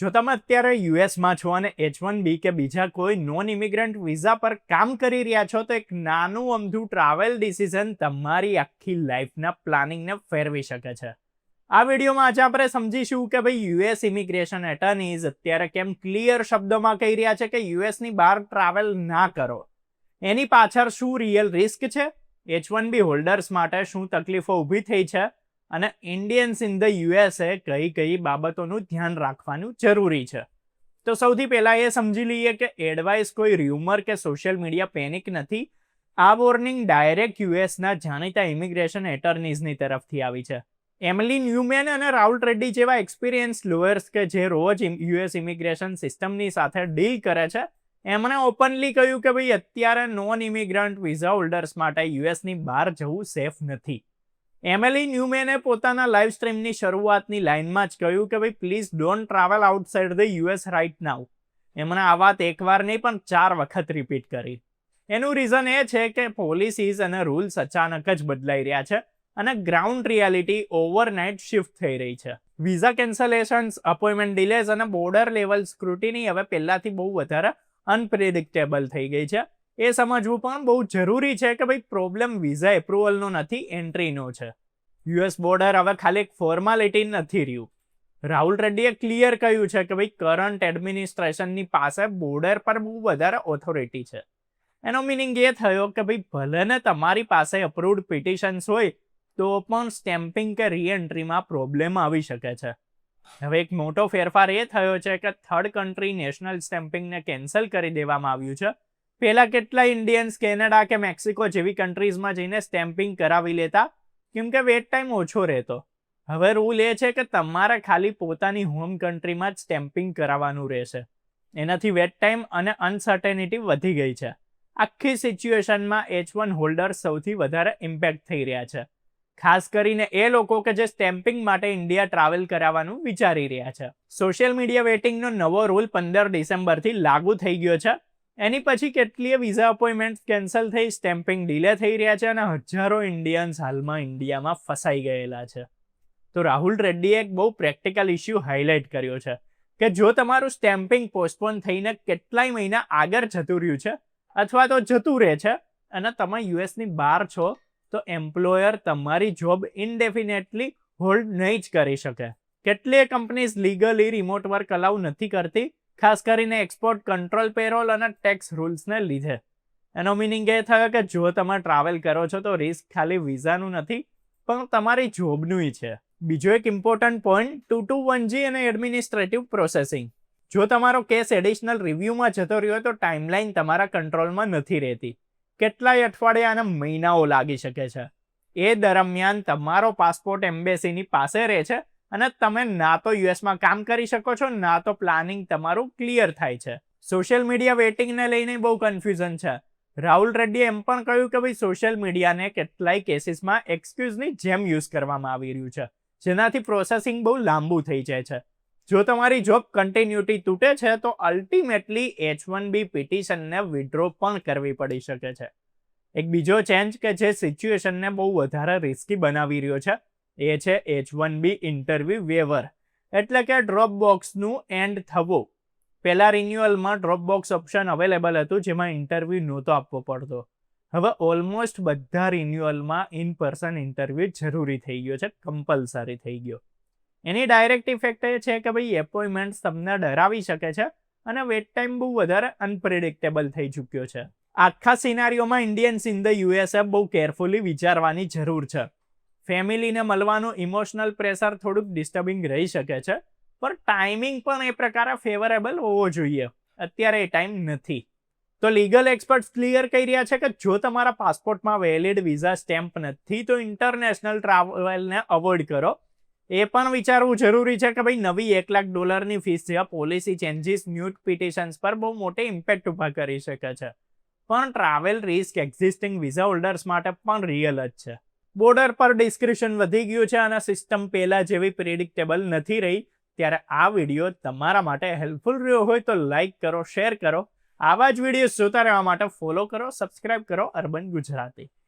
જો તમે અત્યારે યુએસમાં છો અને એચ વન બી કે બીજા કોઈ નોન ઇમિગ્રન્ટ વિઝા પર કામ કરી રહ્યા છો, તો એક નાનું અમથું ટ્રાવેલ ડિસિઝન તમારી આખી લાઈફના પ્લાનિંગને ફેરવી શકે છે. આ વિડીયોમાં આજે આપણે સમજીશું કે ભાઈ યુએસ ઇમિગ્રેશન એટર્નીઝ અત્યારે કેમ ક્લિયર શબ્દોમાં કહી રહ્યા છે કે યુએસની બહાર ટ્રાવેલ ના કરો. એની પાછળ શું રિયલ રિસ્ક છે? એચ વન બી હોલ્ડર્સ માટે શું તકલીફો ઊભી થઈ છે? અને ઇન્ડિયન્સ ઇન ધ યુએસએ કઈ કઈ બાબતોનું ધ્યાન રાખવાનું જરૂરી છે. તો સૌથી પહેલાં એ સમજી લઈએ કે એડવાઇસ કોઈ ર્યુમર કે સોશિયલ મીડિયા પેનિક નથી. આ વોર્નિંગ ડાયરેક્ટ યુએસના જાણીતા ઇમિગ્રેશન એટર્નીઝની તરફથી આવી છે. એમલી ન્યુમેન અને રાહુલ રેડ્ડી જેવા એક્સપિરિયન્સ લોયર્સ કે જે રોજ યુએસ ઇમિગ્રેશન સિસ્ટમની સાથે ડીલ કરે છે, એમણે ઓપનલી કહ્યું કે ભાઈ અત્યારે નોન ઇમિગ્રન્ટ વિઝા હોલ્ડર્સ માટે યુએસની બહાર જવું સેફ નથી. એમએલી ન્યુમેને પોતાના લાઈવ સ્ટ્રીમની શરૂઆતની લાઇનમાં જ કહ્યું કે ભાઈ please don't travel outside the US right now એમણે આ વાત એકવાર નહીં, પણ ચાર વખત રિપીટ કરી. એનું રીઝન એ છે કે પોલિસીઝ અને રૂલ્સ અચાનક જ બદલાઈ રહ્યા છે અને ગ્રાઉન્ડ રિયાલિટી ઓવરનાઇટ શિફ્ટ થઈ રહી છે. વિઝા કેન્સલેશન્સ અપોઇન્ટમેન્ટ ડિલેઝ અને બોર્ડર લેવલ સ્ક્રુટિની હવે પહેલાંથી બહુ વધારે અનપ્રિડિક્ટેબલ થઈ ગઈ છે. એ સમજવું પણ બહુ જરૂરી છે કે ભાઈ પ્રોબ્લેમ વિઝા એપ્રુવલનો નથી એન્ટ્રીનો છે. યુએસ બોર્ડર હવે ખાલી એક ફોર્માલિટી નથી રહ્યું. રાહુલ રેડ્ડીએ ક્લિયર કહ્યું છે કે ભાઈ કરંટ એડમિનિસ્ટ્રેશનની પાસે બોર્ડર પર બહુ વધારે ઓથોરિટી છે. એનો મિનિંગ એ થયો કે ભાઈ ભલે ને તમારી પાસે અપ્રુવડ પિટિશન્સ હોય, તો પણ સ્ટેમ્પિંગ કે રીએન્ટ્રીમાં પ્રોબ્લેમ આવી શકે છે. હવે એક મોટો ફેરફાર એ થયો છે કે થર્ડ કન્ટ્રી નેશનલ સ્ટેમ્પિંગને કેન્સલ કરી દેવામાં આવ્યું છે. પહેલાં કેટલા ઇન્ડિયન્સ કેનેડા કે મેક્સિકો જેવી કન્ટ્રીઝમાં જઈને સ્ટેમ્પિંગ કરાવી લેતા? કેમ કે વેટ ટાઈમ ઓછો રહેતો. હવે રૂલ એ છે કે તમારે ખાલી પોતાની હોમ કન્ટ્રીમાં જ સ્ટેમ્પિંગ કરાવવાનું રહેશે. એનાથી વેટ ટાઈમ અને અનસર્ટેનિટી વધી ગઈ છે. આખી સિચ્યુએશનમાં એચ વન હોલ્ડર સૌથી વધારે ઇમ્પેક્ટ થઈ રહ્યા છે. ખાસ કરીને એ લોકો કે જે સ્ટેમ્પિંગ માટે ઇન્ડિયા ટ્રાવેલ કરાવવાનું વિચારી રહ્યા છે. સોશિયલ મીડિયા વેટિંગનો નવો રૂલ પંદર ડિસેમ્બરથી લાગુ થઈ ગયો છે. એની પછી કેટલીય વિઝા અપોઇન્ટમેન્ટ કેન્સલ થઈ સ્ટેમ્પિંગ ડીલે થઈ રહ્યા છે અને હજારો ઇન્ડિયન્સ હાલમાં ઇન્ડિયામાં ફસાઈ ગયેલા છે. તો રાહુલ રેડ્ડીએ એક બહુ પ્રેક્ટિકલ ઇસ્યુ હાઇલાઇટ કર્યો છે કે જો તમારું સ્ટેમ્પિંગ પોસ્ટપોન થઈને કેટલાય મહિના આગળ જતું રહ્યું છે અથવા તો જતું રહે છે અને તમે યુએસની બહાર છો, તો એમ્પ્લોયર તમારી જોબ ઇનડેફિનેટલી હોલ્ડ નહીં જ કરી શકે. કેટલીય companies legally remote work allow નથી કરતી ખાસ કરીને એક્સપોર્ટ કંટ્રોલ પેરોલ અને ટેક્સ રૂલ્સને લીધે. એનો મિનિંગ એ થયો કે જો તમે ટ્રાવેલ કરો છો તો રિસ્ક ખાલી વિઝાનું નથી, પણ તમારી જોબનું છે. બીજો એક important point two two one G અને એડમિનિસ્ટ્રેટિવ પ્રોસેસિંગ જો તમારો કેસ એડિશનલ રિવ્યૂમાં જતો રહ્યો તો ટાઈમલાઈન તમારા કંટ્રોલમાં નથી રહેતી. કેટલાય અઠવાડિયા અને મહિનાઓ લાગી શકે છે. એ દરમિયાન તમારો પાસપોર્ટ એમ્બેસીની પાસે રહે છે અને તમે ના તો યુએસમાં કામ કરી શકો છો, ના તો પ્લાનિંગ તમારું ક્લિયર થાય છે. સોશિયલ મીડિયા વેટિંગને લઈને બહુ કન્ફ્યુઝન છે. રાહુલ રેડ્ડીએ એમ પણ કહ્યું કે ભાઈ સોશિયલ મીડિયાને કેટલાય કેસીસમાં એક્સક્યુઝની જેમ યુઝ કરવામાં આવી રહ્યું છે. જેનાથી પ્રોસેસિંગ બહુ લાંબુ થઈ જાય છે. જો તમારી જોબ કન્ટિન્યુટી તૂટે છે, તો અલ્ટિમેટલી એચ વન બી પિટિશનને વિડ્રો પણ કરવી પડી શકે છે. એક બીજો ચેન્જ કે જે સિચ્યુએશનને બહુ વધારે રિસ્કી બનાવી રહ્યો છે એ છે H one B interview waiver એટલે કે ડ્રોપ બોક્સનું એન્ડ થવું. પહેલાં રિન્યુઅલમાં ડ્રોપ બોક્સ ઓપ્શન અવેલેબલ હતું, જેમાં ઇન્ટરવ્યૂ નહોતો આપવો પડતો. હવે ઓલમોસ્ટ બધા રિન્યુઅલમાં ઇન પર્સન ઇન્ટરવ્યૂ જરૂરી થઈ ગયો છે કમ્પલસરી થઈ ગયો. એની ડાયરેક્ટ ઇફેક્ટ એ છે કે ભાઈ એપોઇન્ટમેન્ટ્સ તમને ડરાવી શકે છે અને વેટ ટાઈમ બહુ વધારે અનપ્રિડિક્ટેબલ થઈ ચૂક્યો છે. આખા સિનારીઓમાં ઇન્ડિયન્સ ઇન ધ યુએસએ બહુ કેરફુલી વિચારવાની જરૂર છે. ફેમિલીને મળવાનું ઇમોશનલ પ્રેશર થોડુંક ડિસ્ટર્બિંગ રહી શકે છે, પણ ટાઈમિંગ પણ એ પ્રકારે ફેવરેબલ હોવો જોઈએ. અત્યારે એ ટાઈમ નથી. તો લીગલ એક્સપર્ટ્સ ક્લિયર કહી રહ્યા છે કે જો તમારા પાસપોર્ટમાં વેલિડ વિઝા સ્ટેમ્પ નથી, તો ઇન્ટરનેશનલ ટ્રાવેલને અવોઇડ કરો. એ પણ વિચારવું જરૂરી છે કે ભાઈ નવી એક લાખ ડોલરની ફીસ જેવા પોલિસી ચેન્જીસ ન્યૂટ પિટિશન્સ પર બહુ મોટી ઇમ્પેક્ટ ઊભા કરી શકે છે. પણ travel risk existing visa holders માટે પણ રિયલ જ છે. બોર્ડર પર ડિસ્ક્રિપ્શન વધી ગયું છે અને સિસ્ટમ પહેલાં જેવી પ્રિડિક્ટેબલ નથી રહી. ત્યારે આ વીડિયો તમારા માટે હેલ્પફુલ રહ્યો હોય તો લાઇક કરો શેર કરો. આવા જ વીડિયો જોતા રહેવા માટે ફોલો કરો સબસ્ક્રાઇબ કરો. અર્બન ગુજરાતી.